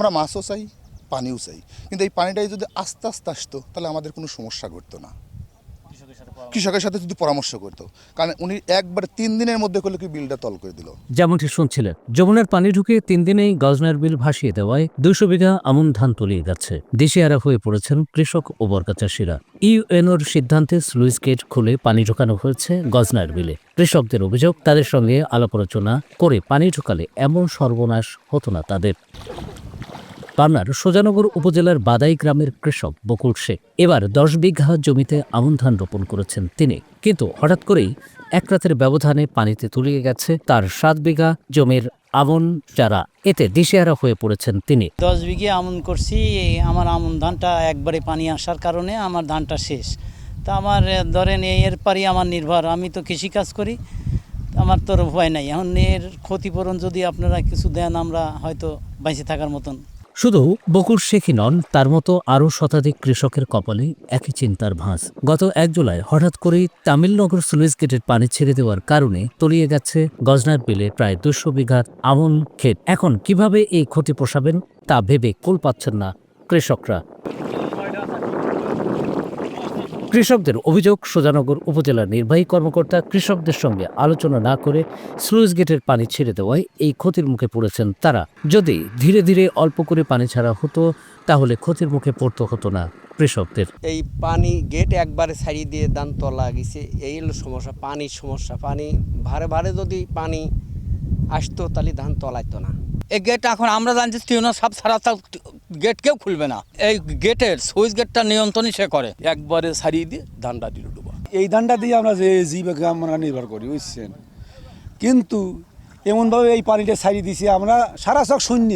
আমরা মাছও চাই পানিও চাই। কিন্তু এই পানিটাই যদি আস্তে আস্তে আসতো তাহলে আমাদের কোনো সমস্যা ঘটতো না। কৃষকের সাথে যদি পরামর্শ করতো। কারণ উনি একবার তিন দিনের মধ্যে করলে কি বিলটা তল করে দিল? যেমনটি শুনছিলেন যমুনার পানি ঢুকে তিন দিনেই গজনার বিল ভাসিয়ে দেওয়ায় দুশো বিঘা আমন ধান তলিয়ে যাচ্ছে দেশে দিশেহারা হয়ে পড়েছেন কৃষক ও বর্গা চাষিরা। ইউএনওর সিদ্ধান্তে স্লুইস গেট খুলে পানি ঢোকানো হয়েছে গজনার বিলে। কৃষকদের অভিযোগ তাদের সঙ্গে আলাপ আলোচনা করে পানি ঢোকালে এমন সর্বনাশ হতো না তাদের। পাবনার সোজানগর উপজেলার বাদাই গ্রামের কৃষক বকুল শেখ এবার দশ বিঘা জমিতে আমন ধান রোপণ করেছেন তিনি। কিন্তু হঠাৎ করেই এক রাতের ব্যবধানে পানিতে তুলিয়ে গেছে তার সাত বিঘা জমির আমন চারা এতে দিশেহারা হয়ে পড়েছেন তিনি। দশ বিঘে আমন করছি, আমার আমন ধানটা একবারে পানি আসার কারণে আমার ধানটা শেষ। তা আমার, ধরেন এর পারি আমার নির্ভর, আমি তো কৃষিকাজ করি, আমার তোর ভয় নাই। এখন এর ক্ষতিপূরণ যদি আপনারা কিছু দেন, আমরা হয়তো বেঁচে থাকার মতন। শুধু বকুর শেখই নন, তার মতো আরও শতাধিক কৃষকের কপালে একই চিন্তার ভাঁজ। গত এক জুলাই হঠাৎ করেই তামিলনগর স্লুইস গেটের পানি ছেড়ে দেওয়ার কারণে তলিয়ে গেছে গজনার বিলে প্রায় দুশো বিঘার আমন ক্ষেত। এখন কীভাবে এই ক্ষতি পোষাবেন তা ভেবে কুল পাচ্ছেন না কৃষকরা। কৃষকদের অভিযোগ সোজানগর উপজেলার নির্বাহী কর্মকর্তা কৃষকদের সঙ্গে আলোচনা না করে স্লুইস গেটের পানি ছেড়ে দেওয়ায় এই ক্ষতির মুখে পড়েছেন তারা। যদি ধীরে ধীরে অল্প করে পানি ছাড়া হতো তাহলে ক্ষতির মুখে পড়তে হতো না কৃষকদের। এই পানি গেট একবারে ছাড়িয়ে দিয়ে দান তলা গেছে এই হলো সমস্যা পানির সমস্যা। পানি ভারে ভারে যদি পানি আসতো তাহলে ধান তলাইতো না। এই গেট এখন আমরা জানছি টিউনার সব ছাড়া তো গেট কেউ খুলবে না। এই গেটের সুইচ গেটটা নিয়ন্ত্রণই সে করে। একবারে সারিয়ে দিয়ে ধানটা দিল ডুবা এই ধানটা দিয়ে আমরা যে জীবিকা আমরা নির্ভর করি বুঝছেন? কিন্তু এমনভাবে এই পানিটা সারিয়ে দিছি আমরা সারা চক শূন্য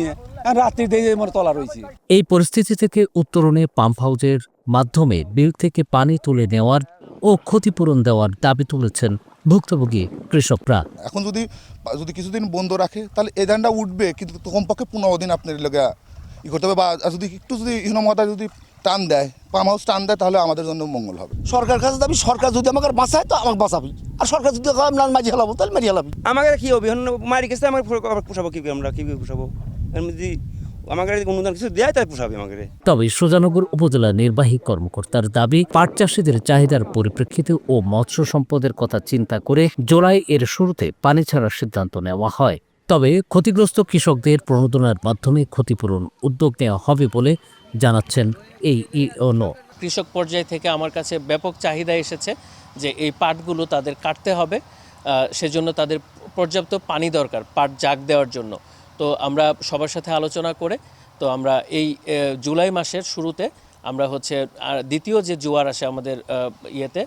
রাত্রি দিয়ে আমার তলা রয়েছে। এই পরিস্থিতি থেকে উত্তরণে পাম্প হাউজের মাধ্যমে বিল থেকে পানি তুলে নেওয়ার ও ক্ষতিপূরণ দেওয়ার দাবি তুলেছেন ভুক্তভোগী কৃষকরা। এখন যদি যদি কিছুদিন বন্ধ রাখে তাহলে এই ধানটা উঠবে কিন্তু কমপক্ষে পনেরো দিন আপনার লেগে ই করতে হবে বা যদি একটু যদি হীনমতা যদি টান দেয় পাম হাউস টান দেয় তাহলে আমাদের জন্য মঙ্গল হবে। সরকার কাছে দাবি সরকার যদি আমাকে বাঁচায় তো আমাকে বাঁচাবি। আর সরকার যদি আমরা মাঝি হেলাবো তাহলে মারি হেলাবি আমাকে কি হবে? মারি গেছে আমাকে পোষাবো কি আমরা? কি পোষাবো? যদি আমাকে অনুদান কিছু দেয় তাই পোষাবে আমাকে তবে সোজানগর উপজেলা নির্বাহী কর্মকর্তার দাবি পাট চাষিদের চাহিদার পরিপ্রেক্ষিতে ও মৎস্য সম্পদের কথা চিন্তা করে জুলাই এর শুরুতে পানি ছাড়ার সিদ্ধান্ত নেওয়া হয়। তবে ক্ষতিগ্রস্ত কৃষকদের প্রণোদনার মাধ্যমে ক্ষতিপূরণ উদ্যোগ নেওয়া হবে বলে জানাচ্ছেন এই ইওনো কৃষক পর্যায় থেকে আমার কাছে ব্যাপক চাহিদা এসেছে যে এই পাটগুলো তাদের কাটতে হবে সেজন্য তাদের পর্যাপ্ত পানি দরকার, পাট জাগ দেওয়ার জন্য। তো আমরা সবার সাথে আলোচনা করে, তো আমরা এই জুলাই মাসের শুরুতে আমরা হচ্ছে দ্বিতীয় যে জোয়ার আসে আমাদের ইয়েতে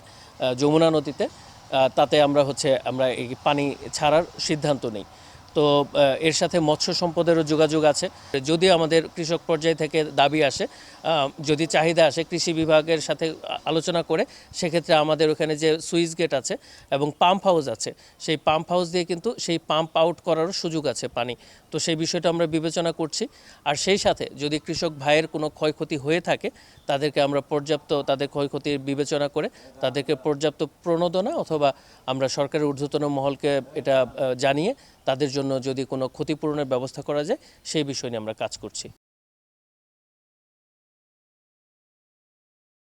যমুনা নদীতে তাতে আমরা হচ্ছে, আমরা এই পানি ছাড়ার সিদ্ধান্ত নিই। তো এর সাথে মৎস্য সম্পদেরও যোগাযোগ আছে। যদি আমাদের কৃষক পর্যায় থেকে দাবি আসে যদি চাহিদা আসে কৃষি বিভাগের সাথে আলোচনা করে, সেক্ষেত্রে আমাদের ওখানে যে সুইচ গেট আছে এবং পাম্প হাউস আছে, সেই পাম্প হাউস দিয়ে কিন্তু সেই পাম্প আউট করারও সুযোগ আছে পানি। তো সেই বিষয়টা আমরা বিবেচনা করছি। আর সেই সাথে যদি কৃষক ভাইয়ের কোনো ক্ষয়ক্ষতি হয়ে থাকে, তাদেরকে আমরা পর্যাপ্ত, তাদের ক্ষয়ক্ষতির বিবেচনা করে তাদেরকে পর্যাপ্ত প্রণোদনা অথবা আমরা সরকারের ঊর্ধ্বতন মহলকে এটা জানিয়ে তাদের জন্য যদি কোনো ক্ষতিপূরণের ব্যবস্থা করা যায়, সেই বিষয় নিয়ে আমরা কাজ করছি।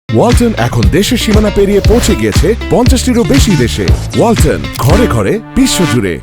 ওয়ালটন এখন দেশের সীমানা পেরিয়ে পৌঁছে গিয়েছে পঞ্চাশটিরও বেশি দেশে। ওয়ালটন ঘরে ঘরে বিশ্বজুড়ে।